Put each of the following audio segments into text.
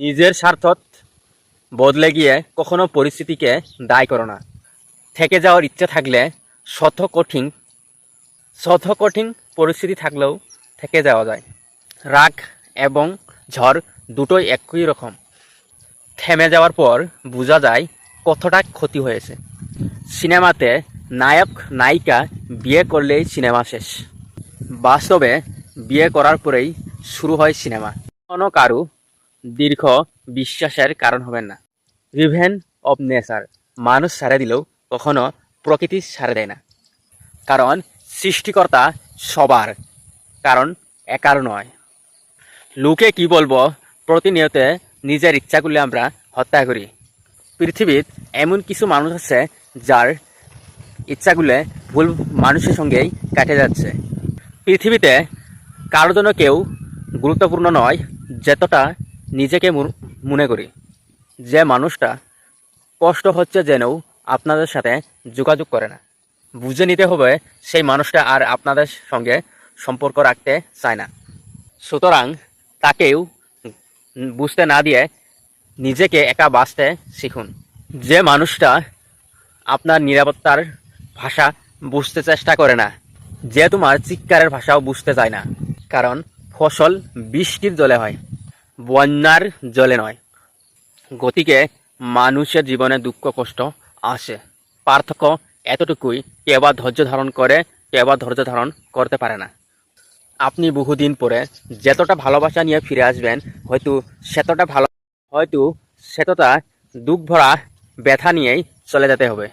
নিজের স্বার্থত বদলে গিয়ে কখনো পরিস্থিতিকে দায় করো না। থেকে যাওয়ার ইচ্ছে থাকলে শত কঠিন শত কঠিন পরিস্থিতি থাকলেও থেকে যাওয়া যায়। রাগ এবং ঝড় দুটোই একই রকম। থেমে যাওয়ার পর বোঝা যায় কতটা ক্ষতি হয়েছে। সিনেমাতে নায়ক, নায়িকা বিয়ে করলেই সিনেমা শেষ। বাস্তবে বিয়ে করার পরেই শুরু হয় সিনেমা। কোনো কারু দীর্ঘ বিশ্বাসের কারণ হবেন না। রিভেন অব নেচার মানুষ সারে দিলেও কখনো প্রকৃতি সারে দেয় না। কারণ সৃষ্টিকর্তা সবার, কারণ একার নয়। লোকে কি বলব, প্রতিনিয়ত নিজের ইচ্ছাগুলি আমরা হত্যা করি। পৃথিবীর এমন কিছু মানুষ আছে যার ইচ্ছাগুলো ভুল মানুষের সঙ্গেই কাটে যাচ্ছে। পৃথিবীতে কারোর জন্য কেউ গুরুত্বপূর্ণ নয়, যতটা নিজেকে মনে করি। যে মানুষটা কষ্ট হচ্ছে জেনেও আপনাদের সাথে যোগাযোগ করে না। বুঝে নিতে হবে সেই মানুষটা আর আপনাদের সঙ্গে সম্পর্ক রাখতে চায় না। সুতরাং তাকেও বুঝতে না দিয়ে নিজেকে একা বাঁচতে শিখুন। যে মানুষটা আপনার নিরাপত্তার ভাষা বুঝতে চেষ্টা করে না, যে তোমার চিৎকারের ভাষাও বুঝতে চায় না। কারণ ফসল বৃষ্টির জলে হয়। বন্যার জলে নয়। গতিকে মানুষের জীবনে দুঃখ, কষ্ট আসে। পার্থক্য এতটুকুই কে বা ধৈর্য ধারণ করে কে বা ধৈর্য ধারণ করতে পারে না। আপনি বহুদিন পরে যতটা ভালোবাসা নিয়ে ফিরে আসবেন, হয়তো সেতটা ভালো, হয়তো সেতটা দুঃখ ভরা ব্যথা নিয়েই চলে যেতে হবে।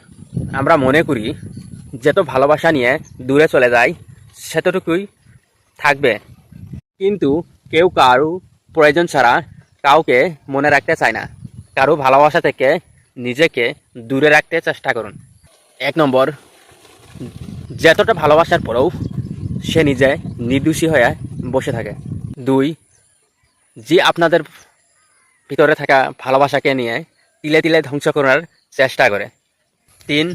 আমরা মনে করি, যত ভালোবাসা নিয়ে দূরে চলে যায় সেতটুকুই থাকবে। কিন্তু কেউ কারও প্রয়োজন ছাড়া কাউকে মনে রাখতে চায় না। কারও ভালোবাসা থেকে নিজেকে দূরে রাখতে চেষ্টা করুন। এক নম্বর, যতটা ভালোবাসার পরেও সে নিজে নির্দোষী হয়ে বসে থাকে। দুই, যে আপনাদের ভিতরে থাকা ভালোবাসাকে নিয়ে তিলে তিলে ধ্বংস করার চেষ্টা করে। তিন,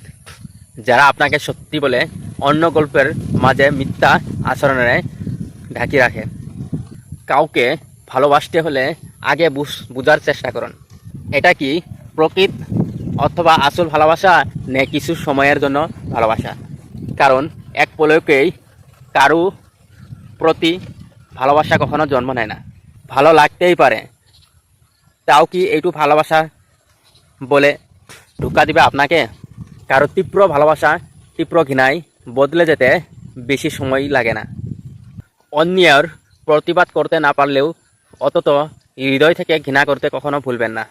যারা আপনাকে সত্যি বলে অন্য গল্পের মাঝে মিথ্যা আচরণে ঢাকি রাখে, কাউকে ভালোবাসতে হলে আগে বুঝ- বুঝার চেষ্টা করুন। এটা কি প্রকৃত অথবা আসল ভালোবাসা, নে কিছু সময়ের জন্য ভালোবাসা? কারণ এক পলকেই কারু প্রতি ভালোবাসা কখনো জন্ম নেয় না। ভালো লাগতেই পারে। তাও কি এইটু ভালোবাসা বলে ঢুকা দিবে আপনাকে? কারও তীব্র ভালোবাসা, তীব্র ঘৃণায় বদলে যেতে বেশি সময় লাগে না। অন্যের প্রতিবাদ করতে না পারলেও অন্তত হৃদয় থেকে ঘৃণা করতে কখনো ভুলবেন না।